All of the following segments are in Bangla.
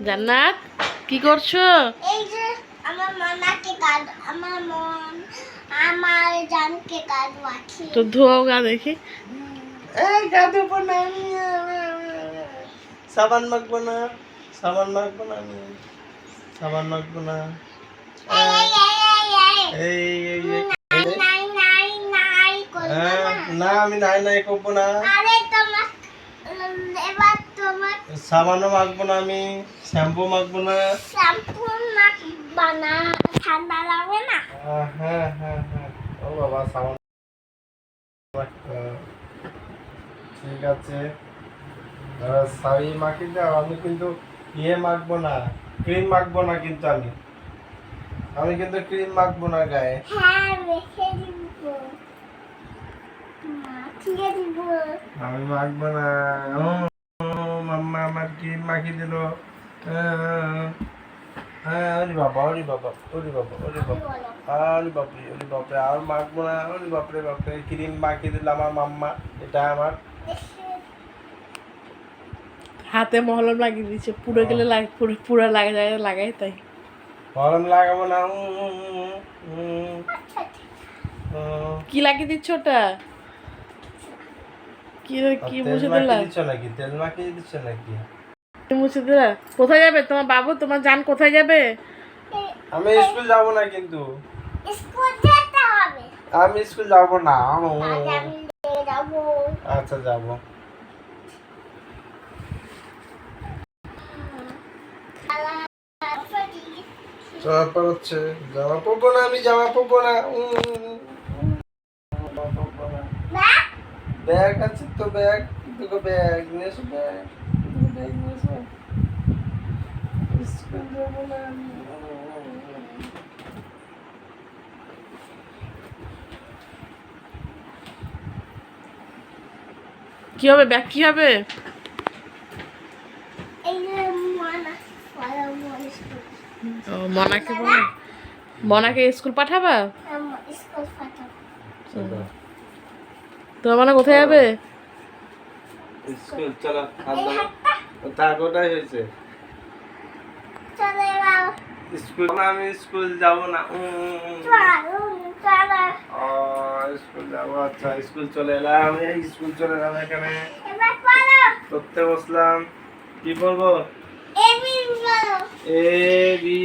জান্নাত কি করছ? এই যে আমার মনাকে কাজ আমার মন আমার জানকে তো ধোয়াও গা দেখি। এই গাদু না। আমি সাবান মাখবো না সাবান মাখবো না আমি। সাবান মাখবো না। এই নাই নাই নাই করব হ্যাঁ, না। না আমি নাই নাই করব না আরে তোমার এবার তোমার সাবানও মাখবো না আমি শ্যাম্পু মাখবো না। শ্যাম্পু মাখ বানা ঠান্ডা লাগে না। হ্যাঁ হ্যাঁ হ্যাঁ। ও বাবা সাবান ঠিক আছে। শাড়ি মাখি দাও আমি কিন্তু ইয়ে মাখবো না ক্রিম মাখবো না কিন্তু আমি। আমি কিন্তু ক্রিম মাখবো না গায়ে। হ্যাঁ রেখে দিব। আমি মাখবো না। ও মাম্মা আমার ক্রিম মাখি দিল? হ্যাঁ ওরে বাবা ওরে বাবা ওরে বাবা ওরে বাবা আরে বাপরে ওরে বাপরে আর মাখবো না ওরে বাপরে বাপরে ক্রিম মাখিয়ে দিল আমার মাম্মা এটা আমার। হাতে মহলম লাগিয়ে দিচ্ছে পুরো গেলে লাগ পুরো পুরো লাগা যায় লাগাই তাই। মহলম লাগাবো না। কি লাগিয়ে দিচ্ছ ওটা? কি আর কি তেল মুছে দিলা? দিচ্ছ নাকি? তেল মাখিয়ে দিচ্ছ নাকি? কি মুছে দিলা? কোথায় যাবে? তোমার বাবু তোমার জান কোথায় যাবে? আমি স্কুল যাব না কিন্তু। স্কুল যেতে হবে। আমি স্কুল যাব না। আচ্ছা যাব। জামা পরবো না আমি জামা পরবো না উম, উম, উম, জামা পরবো না। ব্যাগ আছে তো ব্যাগ দুটো ব্যাগ নিয়ে এসো ব্যাগ দুটো ব্যাগ নিয়ে এসো। স্কুল যাব না আমি। কি হবে ব্যাগ কি হবে? মনা মনা মনাকে মনাকে স্কুল পাঠাবা? স্কুল পাঠাবো। তোমার মনে কোথায় যাবে? স্কুল চলো তা কোটাই হয়েছে? স্কুল না আমি স্কুল যাব না। ও স্কুল যাব আচ্ছা স্কুল চলে এলাম। এই স্কুল চলে এলাম এখানে। এবার পড়ো। পড়তে বসলাম। কি পড়ব এবি বলো। A B.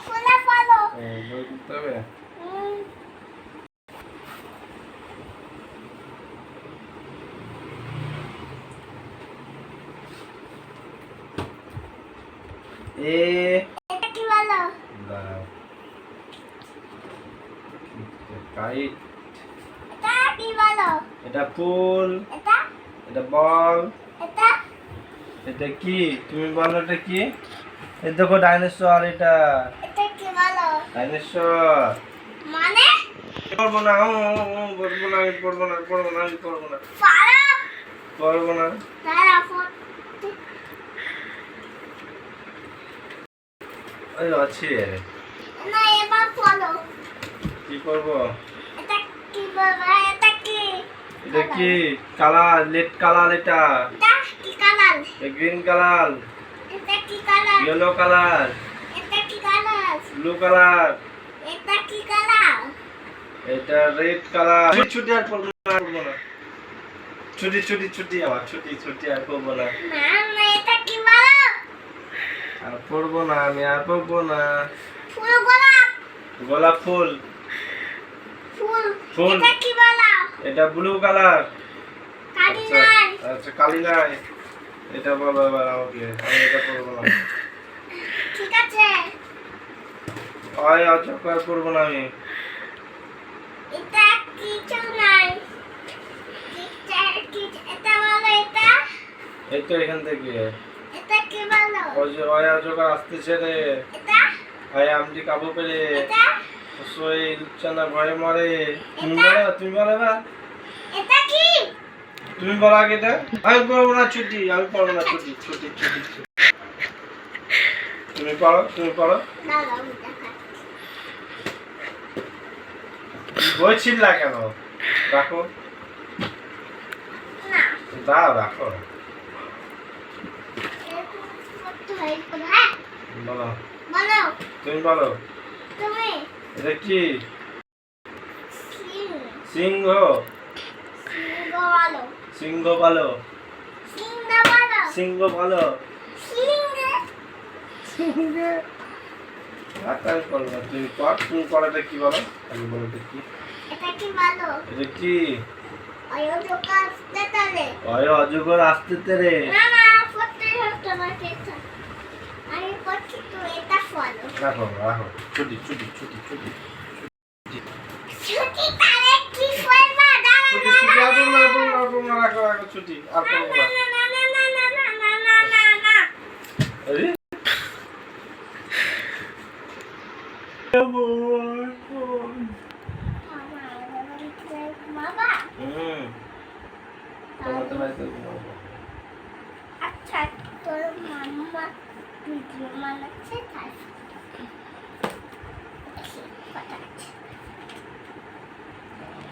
খোলা পড়ো। বই করতে হবে হুম, এ এটা কি বলো? কাইট। এটা কি বলো? এটা ফুল। এটা? এটা বল। এটা? এটা কি? তুমি বলো এটা কি? এই দেখো ডাইনোসর এটা। এটা কি বলো? ডাইনোসর। মানে? পড়ব না পড়ব না আমি পড়ব না পড়ব না আমি পড়ব না। পড়ব না তারা ফোন ওই আছে। না এবার পড়ো কি করব? এটা কি বলো? এটা কি? এটা কি? কালার লেট কালার এটা। এটা কি কালার? Green colour. এটা কি কালার? Yellow colour. এটা কি কালার? Blue colour. এটা কি কালার? এটা রেড কালার। ছুটি আর পড়ব না। ছুটি ছুটি ছুটি আমার। ছুটি ছুটি আর পড়ব না। এটা আর পড়ব না আমি আর পড়ব না। গোলাপ। ফুল। ফুল। এটা বলো? কালার কালি আচ্ছা আচ্ছা কালি নাই। এটা বলো এবার আমাকে আমি এটা পড়ব না। ঠিক আছে। ওই অচক আর পড়ব না আমি। এটা কিছু নাই। এটা বলো এটা? এই তো এখান থেকে। ওই যে ওই অচক আসতেছে রে ভাই আমটি কাবু পেলে। সই লুচ্চানা ভয়ে মরে। তুমি বলো তুমি বলো এবার তুমি বলো আগে এটা। আমি পড়ব না ছুটি আমি পড়ব না ছুটি ছুটি ছুটি ছুটি। তুমি পড়ো তুমি পড়ো না না আমি দেখাচ্ছি। বই ছিললা কেন? রাখো। দাও রাখো। হয় হ্যাঁ? বলো। বলো। তুমি বলো। তুমি? এটা কি? সিংহ। সিংহ। বলো। সিংহ বলো। সিংহ বলো। সিংহ বলো। সিংহ? আর তাই করো না তুমি কর তুমি করাটা কি বলো? আমি বলো তো কি? এটা কি বলো? এটা কি? অযোধ্যা আসতে অজগর আসতে তেরে না না রাখো রাখো। ছুটি ছুটি ছুটি ছুটি। ছুটি আর বাবা হুম। আচ্ছা তোর মাম্মা ভিডিও বানাচ্ছে তাই কথা আছে